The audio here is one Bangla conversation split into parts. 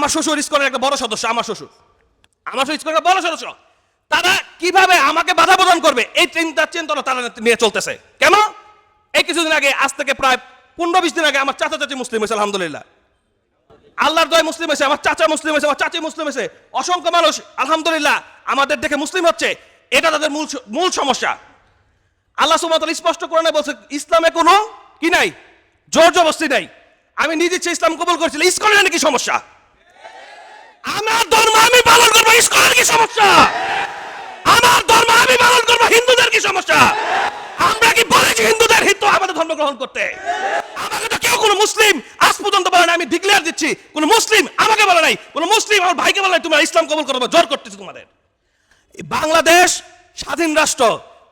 আমার শ্বশুর ইস্কনের একটা বড় সদস্য, আমার শ্বশুর। আমার শ্বশুর ইস্কনের বড় সদস্য। তারা কীভাবে আমাকে বাধা প্রদান করবে? এই চিন্তা চিন্তনা তারা নিয়ে চলতেছে। কেন? এই কিছুদিন আগে, আজ থেকে প্রায় পনেরো বিশ দিন আগে আমার চাচা চাচি মুসলিম হয়েছে, আলহামদুলিল্লাহ। আল্লাহর দয় মুসলিম হয়েছে, আমার চাচা মুসলিম হয়েছে, আমার চাচি মুসলিম হয়েছে। অসংখ্য মানুষ, আলহামদুলিল্লাহ, আমাদের দেখে মুসলিম হচ্ছে। এটা তাদের মূল মূল সমস্যা। আল্লাহ সুমাতাল স্পষ্ট করে না বলছে, ইসলামে কোনো কি নাই? জোর জবস্তি নাই। আমি নিজে ইসলাম কবুল করেছিলাম ইস্কনের নাকি সমস্যা? আমার ধর্ম আমি পালন করব, ইস্কনের কি সমস্যা? আমার ধর্ম আমি পালন করব, হিন্দুদের কি সমস্যা? আমরা কি বলেছি হিন্দুদের হিন্দু আমাদের ধর্ম গ্রহণ করতে? আমাকে তো কেউ, কোনো মুসলিম আজ পর্যন্ত বলে না আমি ডিক্লেয়ার দিচ্ছি, কোনো মুসলিম আমাকে বলে নাই, কোনো মুসলিম আমার ভাইকে বলে নাই, তোমরা ইসলাম কবুল করব জোর করতেছি তোমাদের। বাংলাদেশ স্বাধীন রাষ্ট্র,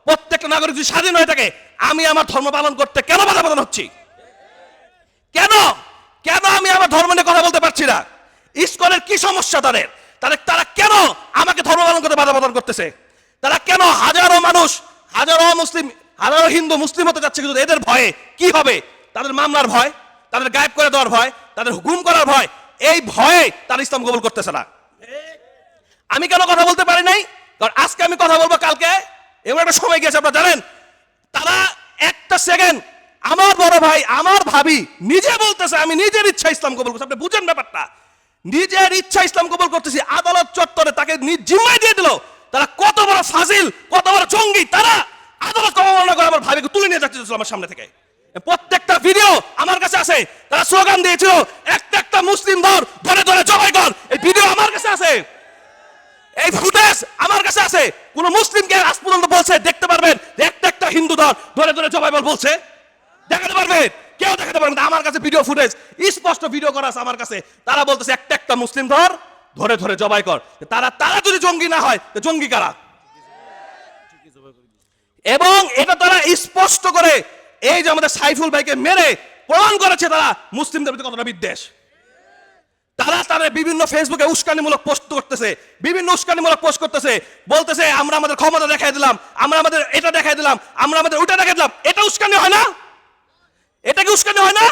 প্রত্যেকটা নাগরিক যদি স্বাধীন হয়ে থাকে, আমি আমার ধর্ম পালন করতে কেন বাধা প্রদান হচ্ছি? কেন? কেন আমি আমার ধর্ম নিয়ে কথা বলতে পারছি না? ইস্কনের কি সমস্যা তাদের? তাদের তারা কেন আমাকে ধর্ম পালন করতে বাধা প্রদান করতেছে? তারা কেন হাজারো মানুষ, হাজারো মুসলিম, হাজারো হিন্দু, মুসলিম হতে যাচ্ছে কিন্তু এদের ভয়ে? কি হবে তাদের মামলার ভয়, তাদের গায়েব করে দেওয়ার ভয়, তাদের হুকুম করার ভয়, এই ভয়ে তারা ইসলাম কবুল করতেছে না। আমি কেন কথা বলতে পারি নাই? কারণ আজকে আমি কথা বলব কালকে। এমন একটা সময় গিয়েছে, আপনারা জানেন? তারা একটা সেকেন্ড আমার বড় ভাই, আমার ভাবি নিজে বলতেছে, আমি নিজের ইচ্ছা ইসলাম কবুল করছি। আপনি বুঝেন ব্যাপারটা? নিজের ইচ্ছা ইসলাম কবল করতেছি, আদালত চত্বরে তাকে জিম্মায় দিয়ে দিল। তারা কত বড় ফাজিল, কত বড় জঙ্গি, তারা আদালত অবমাননা করে আমার ভাবিকে তুলে নিয়ে যাচ্ছে আমার সামনে থেকে। প্রত্যেকটা ভিডিও আমার কাছে আছে, তারা স্লোগান দিয়েছিল একটা একটা মুসলিম ধর ধরে ধরে জবাই কর। এই ভিডিও আমার কাছে আছে। এই ফুটেজ আমার কাছে আছে। কোন মুসলিমকে আজ পর্যন্ত বলছে, দেখতে পারবেন একটা একটা হিন্দু ধর ধরে ধরে জবাই বল বলছে। দেখাতে পারবেন কেউ দেখাতে পারবেন না। আমার কাছে ভিডিও ফুটেজ স্পষ্ট ভিডিও করা আছে আমার কাছে। তারা বলতেছে, একটা একটা মুসলিম ধর, ধরে ধরে জবাই কর। তারা তারা যদি জঙ্গি না হয় জঙ্গি কারা? এবং এটা তারা স্পষ্ট করে, এই যে আমাদের সাইফুল ভাইকে মেরে প্রমাণ করেছে তারা মুসলিমদের প্রতি কতটা বিদ্বেষ। তারা তাদের বিভিন্ন ফেসবুকে উস্কানিমূলক পোস্ট করতেছে, বিভিন্ন উস্কানিমূলক পোস্ট করতেছে, বলতেছে, আমরা আমাদের ক্ষমতা দেখাই দিলাম, আমরা আমাদের এটা দেখাই দিলাম, আমরা আমাদের ওটা দেখাই দিলাম। এটা উস্কানি হয় না? এটা কি উস্কানি হয় না?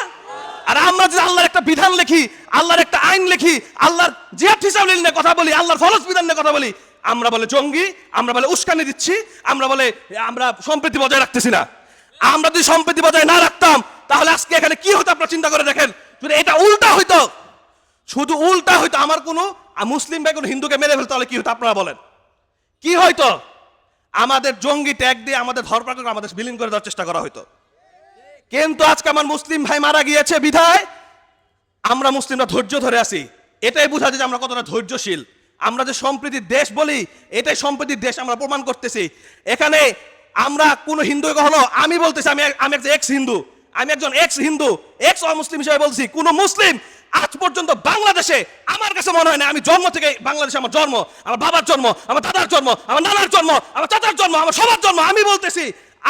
আর আমরা যদি আল্লাহর একটা বিধান লিখি, আল্লাহর একটা আইন লিখি, আল্লাহর জিহাদ হিসাব নিয়ে কথা বলি, আল্লাহর ফরজ বিধান নিয়ে কথা বলি, আমরা বলে জঙ্গি, আমরা বলে উস্কানি দিচ্ছি, আমরা বলে আমরা সম্প্রীতি বজায় রাখতেছি না। আমরা যদি সম্প্রীতি বজায় না রাখতাম, তাহলে আজকে এখানে কি হতো আপনারা চিন্তা করে দেখেন? যদি এটা উল্টা হইতো, শুধু উল্টা হইতো আমার কোনো মুসলিম ভাই কোনো হিন্দুকে মেরে ফেলতে, তাহলে কি হতো আপনারা বলেন? কি হয়তো আমাদের জঙ্গি ট্যাগ দিয়ে আমাদের ধরপাকড় আমাদের বিলীন করে দেওয়ার চেষ্টা করা হতো কিন্তু আজকে আমার মুসলিম ভাই মারা গিয়েছে, বিধায় আমরা মুসলিমরা ধৈর্য ধরে আছি। এটাই বোঝা যে আমরা কতটা ধৈর্যশীল। আমরা যে সম্প্রীতির দেশ বলি, এটাই সম্প্রীতির দেশ আমরা প্রমাণ করতেছি। এখানে আমরা কোন হিন্দু হলো আমি বলতেছি, আমি আমি একজন এক্স হিন্দু আমি একজন এক্স হিন্দু এক্স অমুসলিম হিসেবে বলছি, কোন মুসলিম আজ পর্যন্ত বাংলাদেশে আমার কাছে মনে হয় না, আমি জন্ম থেকে বাংলাদেশে আমার জন্ম, আমার বাবার জন্ম, আমার দাদার জন্ম, আমার নানার জন্ম, আমার চাচার জন্ম, আমার সবার জন্ম, আমি বলতেছি,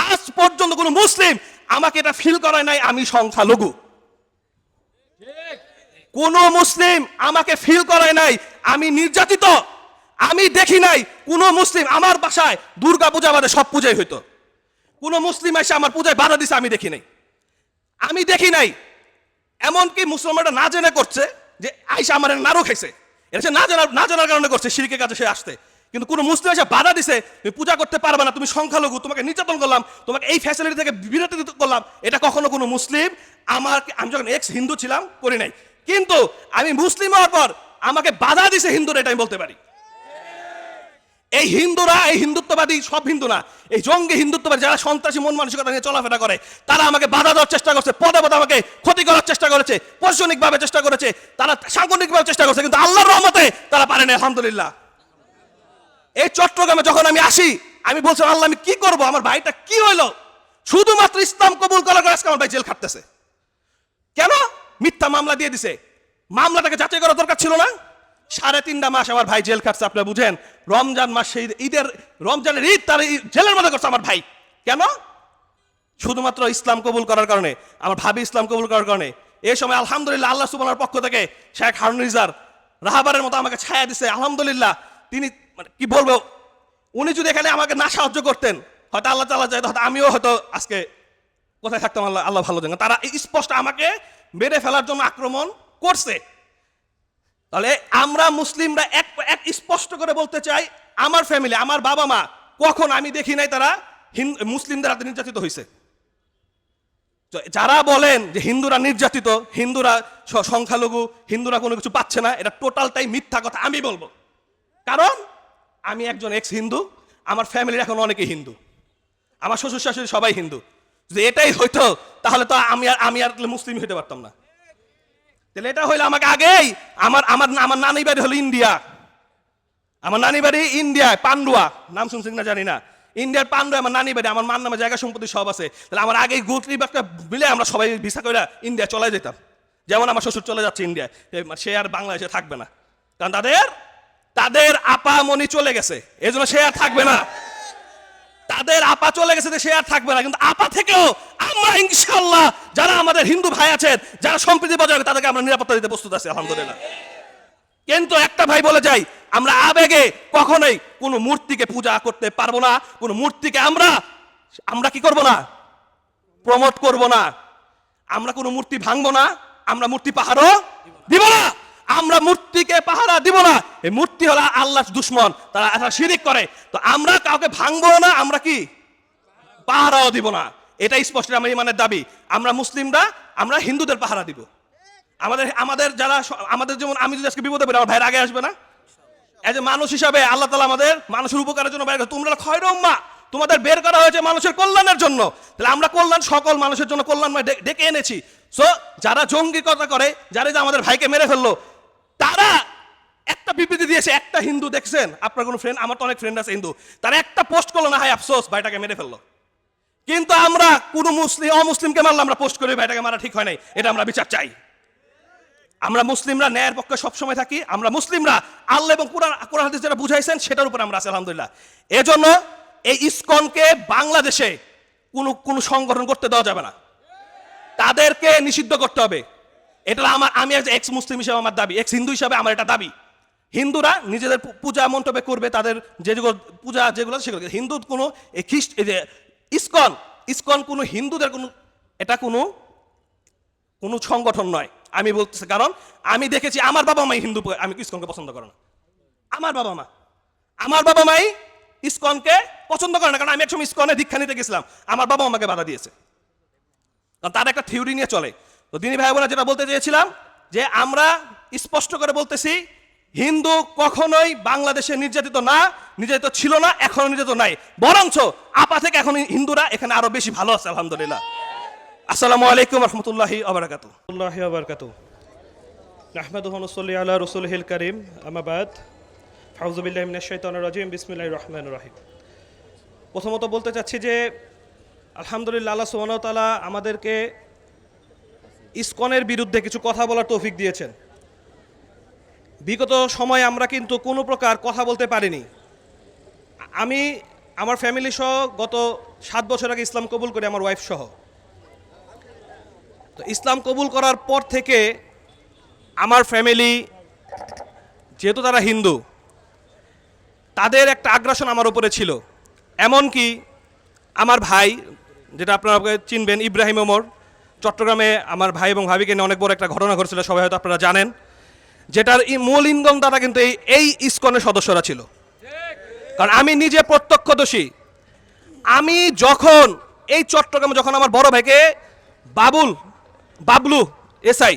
আজ পর্যন্ত কোনো মুসলিম আমাকে এটা ফিল করায় নাই, আমি সংখ্যালঘু। কোন মুসলিম আমাকে ফিল করায় নাই, আমি নির্যাতিত, আমি দেখি নাই, কোন মুসলিম আমার বাসায় দুর্গা পূজা বাদে সব পূজাই হইতো। কোন মুসলিম এসে আমার পূজায় বাধা দিছে, আমি দেখি নাই। আমি দেখি নাই, এমনকি মুসলমানরা না জেনে করছে যে আইসা আমার নাড়ু খাইছে। এটা না জানার না জানার কারণে করছে, শিরকের কাছে সে আসতে কিন্তু কোনো মুসলিম এসে বাধা দিছে, তুমি পূজা করতে পারবে না, তুমি সংখ্যালঘু, তোমাকে নির্যাতন করলাম, তোমাকে এই ফ্যাসিলিটি থেকে বিরতি করলাম, এটা কখনো কোনো মুসলিম আমার আমি যখন এক্স হিন্দু ছিলাম, করি নাই। কিন্তু আমি মুসলিম হওয়ার পর আমাকে বাধা দিছে হিন্দুরা, এটা আমি বলতে পারি। এই হিন্দুরা, এই হিন্দুত্ববাদী সব হিন্দু না, এই জঙ্গি হিন্দুত্ববাদী যারা সন্ত্রাসী, মন মানসিকতা নিয়ে চলাফেরা করে, তারা আমাকে বাধা দেওয়ার চেষ্টা করছে, পদে পদে আমাকে ক্ষতি করার চেষ্টা করেছে প্রশাসনিক ভাবে চেষ্টা করেছে, তারা সাংগঠনিক ভাবে চেষ্টা করেছে, কিন্তু আল্লাহর রহমতে তারা পারেনি আলহামদুলিল্লাহ। এই চট্টগ্রামে যখন আমি আসি, আমি বলছিলাম আল্লাহ, আমি কি করব? আমার ভাইটা কি হইল? শুধুমাত্র ইসলাম কবুল করার আজকে আমার ভাই জেল খাটতেছে। কেন? মিথ্যা মামলা দিয়ে দিছে। মামলাটাকে যাচাই করা দরকার ছিল না। সাড়ে তিনটা মাস আমার ভাই জেল খাটছে আপনারা বুঝেন। রমজান মাস সেই ঈদের, রমজানের ঈদ তার জেলের মধ্যে করছে আমার ভাই। কেন? শুধুমাত্র ইসলাম কবুল করার কারণে, আমার ভাবি ইসলাম কবুল করার কারণে। এই সময় আলহামদুলিল্লাহ, আল্লাহ সুবহানার পক্ষ থেকে শেখ হারুন রিজার রাহাবারের মতো আমাকে ছায়া দিছে। আলহামদুলিল্লাহ, তিনি মানে কি বলব? উনি যদি এখানে আমাকে না সাহায্য করতেন, হয়তো আল্লাহ তালা চাইতো, হয়তো আমিও হয়তো আজকে কোথায় থাকতাম, আল্লাহ আল্লাহ ভালো জানেন। তারা স্পষ্ট আমাকে মেরে ফেলার জন্য আক্রমণ করছে। তাহলে আমরা মুসলিমরা এক এক স্পষ্ট করে বলতে চাই, আমার ফ্যামিলি আমার বাবা মা, কখন আমি দেখি নাই তারা মুসলিমদের হাতে নির্যাতিত হয়েছে যারা বলেন যে হিন্দুরা নির্যাতিত, হিন্দুরা সংখ্যালঘু, হিন্দুরা কোনো কিছু পাচ্ছে না, এটা টোটালটাই মিথ্যা কথা আমি বলব। কারণ আমি একজন এক্স হিন্দু আমার ফ্যামিলির এখন অনেকে হিন্দু। আমার শ্বশুর শাশুড়ি সবাই হিন্দু। যদি এটাই হইতো, তাহলে তো আমি আর আমি আর মুসলিম হইতে পারতাম না। তাহলে এটা হইলে আমাকে আগেই। আমার আমার আমার নানি বাড়ি হলো ইন্ডিয়া। আমার নানি বাড়ি ইন্ডিয়ায় পান্ডুয়া। নাম শুনছেন না জানি না। ইন্ডিয়ার পান্ডুয়া, আমার নানি বাড়ি আমার মার নামে জায়গা সম্পত্তি সব আছে। তাহলে আমার আগেই গোত্রী একটা মিলে আমরা সবাই ভিসা করে ইন্ডিয়া চলে যেতাম। যেমন আমার শ্বশুর চলে যাচ্ছে ইন্ডিয়া সে আর বাংলাদেশে থাকবে না। কারণ তাদের তাদের আপা মনি চলে গেছে। এই জন্য সে আর থাকবে না। তাদের আপা চলে গেছে সে আর থাকবে না। কিন্তু আপা থেকেও আমরা ইনশাল্লাহ যারা আমাদের হিন্দু ভাই আছেন, যারা সম্প্রীতি বজায় তাদেরকে আমরা নিরাপত্তা দিতে প্রস্তুত আছি, আলহামদুলিল্লাহ। কিন্তু একটা ভাই বলে যাই, আমরা আবেগে কখনোই কোনো মূর্তিকে পূজা করতে পারব না। কোনো মূর্তিকে আমরা আমরা কি করব না? প্রমোট করব না। আমরা কোনো মূর্তি ভাঙবো না। আমরা মূর্তি পাহাড়ও দিব না। আমরা মূর্তিকে পাহারা দিব না। এই মূর্তি হলো আল্লাহ দুশ্মন, তারা এটা শিরিক করে। তো আমরা কাউকে ভাঙবো না, আমরা কি? পাহারাও দিব না। এটা স্পষ্ট, আমার ইমানের দাবি। আমরা মুসলিমরা, আমরা হিন্দুদের পাহারা দিব। আমাদের আমাদের যারা আমাদের যেমন, আমি যদি আজকে বিপদে পড়ি, আমার ভাইয়ের আগে আসবে না? এজ এ মানুষ হিসাবে আল্লাহ তালা আমাদের মানুষের উপকারের জন্য বের তোমরা খয়র উম্মা। তোমাদের বের করা হয়েছে মানুষের কল্যাণের জন্য। তাহলে আমরা কল্যাণ, সকল মানুষের জন্য কল্যাণময় ডে- ডেকে এনেছি। সো যারা জঙ্গিকতা করে, যারা যে আমাদের ভাইকে মেরে ফেলল তারা একটা বিবৃতি দিয়েছে একটা হিন্দু দেখছেন? আপনার কোনো ফ্রেন্ড আমার তো অনেক ফ্রেন্ড আছে হিন্দু। তারা একটা পোস্ট করল না হাই আফসোস, ভাইটাকে মেরে ফেলল। কিন্তু আমরা কোনো মুসলিম অমুসলিমকে মারলে আমরা পোস্ট করি, ভাইটাকে মারা ঠিক হয় নাই। এটা আমরা বিচার চাই। আমরা মুসলিমরা ন্যায়ের পক্ষে সবসময় থাকি। আমরা মুসলিমরা আল্লাহ এবং কোরআন কোরআন হাদিস যেটা বুঝাইছেন, সেটার উপর আমরা আছি, আলহামদুলিল্লাহ। এজন্য এই ইসকনকে বাংলাদেশে কোনো কোনো সংগঠন করতে দেওয়া যাবে না। তাদেরকে নিষিদ্ধ করতে হবে। এটা আমার, আমি একজন এক্স মুসলিম হিসেবে আমার দাবি এক্স হিন্দু হিসাবে আমার এটা দাবি। হিন্দুরা নিজেদের পূজা মণ্ডপে করবে, তাদের যে যেগুলো পূজা যেগুলো সেগুলো। হিন্দু কোনো খ্রিস্ট যে ইসকন ইসকন কোনো হিন্দুদের কোনো, এটা কোনো কোনো সংগঠন নয়, আমি বলতেছি। কারণ আমি দেখেছি আমার বাবা মাই হিন্দু, আমি ইস্কনকে পছন্দ করে না। আমার বাবা মা, আমার বাবা মাই ইস্কনকে পছন্দ করে না, কারণ আমি একসময় ইস্কনে দীক্ষা নিতে গেছিলাম। আমার বাবা আমাকে বাধা দিয়েছে। কারণ তার একটা থিওরি নিয়ে চলে। তো দিনী ভাই বোনা যেটা বলতে চেয়েছিলাম যে আমরা স্পষ্ট করে বলতেছি, হিন্দু কখনোই বাংলাদেশে নির্যাতিত না, নির্যাতিত ছিল না, এখনও নির্যাতিত নাই। বরঞ্চ আপা থেকে এখন হিন্দুরা এখানে আরও বেশি ভালো আছে, আলহামদুলিল্লাহ। আসসালামু আলাইকুম রহমতুল্লাহি আবরাকাতুল্লাহি আবরাকাত আহমদ হনসল্লি আল্লাহ রসুলহিল করিম আমাবাদ ফাউজুবিল্লাহ মিনাশাইতানুর রাজিম, বিসমিল্লাহির রহমানির রাহিম। প্রথমত বলতে চাচ্ছি যে, আলহামদুলিল্লাহ, আল্লাহ সুবহানাহু ওয়া তাআলা আমাদেরকে ইসকনের বিরুদ্ধে কিছু কথা বলার তৌফিক দিয়েছেন। বিগত সময়ে আমরা কিন্তু কোনো প্রকার কথা বলতে পারিনি। আমি, আমার ফ্যামিলি সহ গত সাত বছর আগে ইসলাম কবুল করি আমার ওয়াইফ সহ। তো ইসলাম কবুল করার পর থেকে আমার ফ্যামিলি যেহেতু তারা হিন্দু, তাদের একটা আগ্রাসন আমার উপরে ছিল। এমনকি আমার ভাই, যেটা আপনারা চিনবেন, ইব্রাহিম ওমর চট্টগ্রামে আমার ভাই এবং ভাবিকে নিয়ে অনেক বড় একটা ঘটনা ঘটেছিল, সবাই হয়তো আপনারা জানেন। যেটার মূল ইন্ধন দাতা কিন্তু এই এই ইস্কনের সদস্যরা ছিল। কারণ আমি নিজে প্রত্যক্ষদর্শী। আমি যখন এই চট্টগ্রামে যখন আমার বড় ভাইকে বাবুল, বাবলু, এসআই,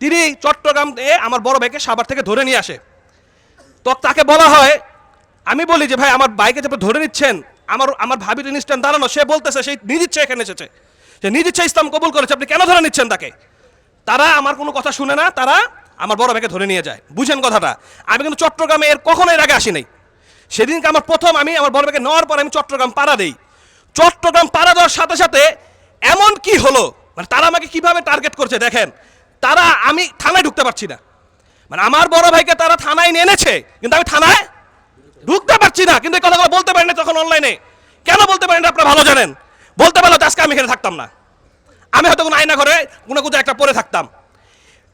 তিনি চট্টগ্রাম আমার বড় ভাইকে সাভার থেকে ধরে নিয়ে আসে। তো তাকে বলা হয়, আমি বলি যে, ভাই, আমার বাইকে যে ধরে নিচ্ছেন, আমার আমার ভাবির ইনস্ট্যান্ট দাঁড়ানো, সে বলতেছে সেই নিজ ইচ্ছে এখানে এসেছে। সে নিজ ইচ্ছে ইসলাম কবুল করেছে, আপনি কেন ধরে নিচ্ছেন তাকে? তারা আমার কোনো কথা শুনে না, তারা আমার বড় ভাইকে ধরে নিয়ে যায়। বুঝেন কথাটা? আমি কিন্তু চট্টগ্রামে এর কখনো এর আগে আসি নাই। সেদিনকে আমার প্রথম আমি আমার বড় ভাইকে নেওয়ার পর আমি চট্টগ্রাম পাড়া দেই। চট্টগ্রাম পাড়া দেওয়ার সাথে সাথে এমন কি হলো? মানে তারা আমাকে কীভাবে টার্গেট করছে দেখেন? তারা আমি থানায় ঢুকতে পারছি না। মানে আমার বড় ভাইকে তারা থানায় নিয়ে এনেছে, কিন্তু আমি থানায় ঢুকতে পারছি না। কিন্তু এই কথাগুলো বলতে পারি না তখন অনলাইনে কেন বলতে পারেন আপনারা ভালো জানেন। বলতে পারলে আজকে আমি এখানে থাকতাম না। আমি হয়তো কোনো আয়না ঘরে কোনো কোথাও একটা পরে থাকতাম।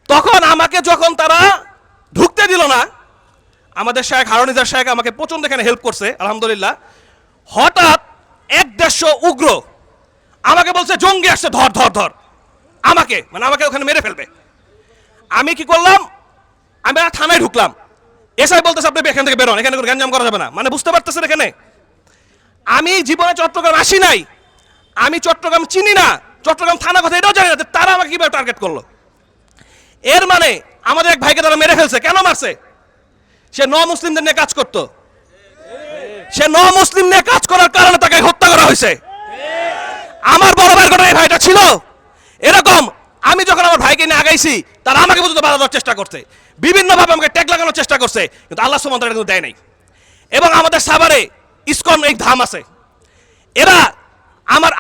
তখন আমাকে যখন তারা ঢুকতে দিল না, আমাদের শাহেক হারুনিজার শাহেক আমাকে প্রচণ্ড এখানে হেল্প করছে, আলহামদুলিল্লাহ। হঠাৎ এক দেড়শো উগ্র আমাকে বলছে, জঙ্গি আসছে, ধর ধর ধর। আমাকে মানে আমাকে ওখানে মেরে ফেলবে। আমি কি করলাম? আমি থানায় ঢুকলাম। এসআই বলতেছে, আপনি এখান থেকে বেরোন, এখানে কোনো করা যাবে না। মানে বুঝতে পারতেছেন এখানে? আমি জীবনে চট্টগ্রাম আসি নাই। আমি চট্টগ্রাম চিনি না, চট্টগ্রাম থানা কথা এটাও জানি না তারা আমাকে কীভাবে টার্গেট করল। এর মানে আমাদের এক ভাইকে তারা মেরে ফেলছে, কেন মারছে? সে ন মুসলিমদের নিয়ে কাজ করতো। সে ন মুসলিম নিয়ে কাজ করার কারণে তাকে হত্যা করা হয়েছে। আমার বড় ভাইয়ের ঘটনা এই ভাইটা ছিল। এরকম আমি যখন আমার ভাইকে নিয়ে আগাইছি, তারা আমাকে পর্যন্ত বাধা দেওয়ার চেষ্টা করছে। বিভিন্নভাবে আমাকে ট্যাগ লাগানোর চেষ্টা করছে, কিন্তু আল্লাহ সুমন্ত কিন্তু দেয় নাই। এবং আমাদের সাভারে ইসকন এই ধাম আছে। এরা আমার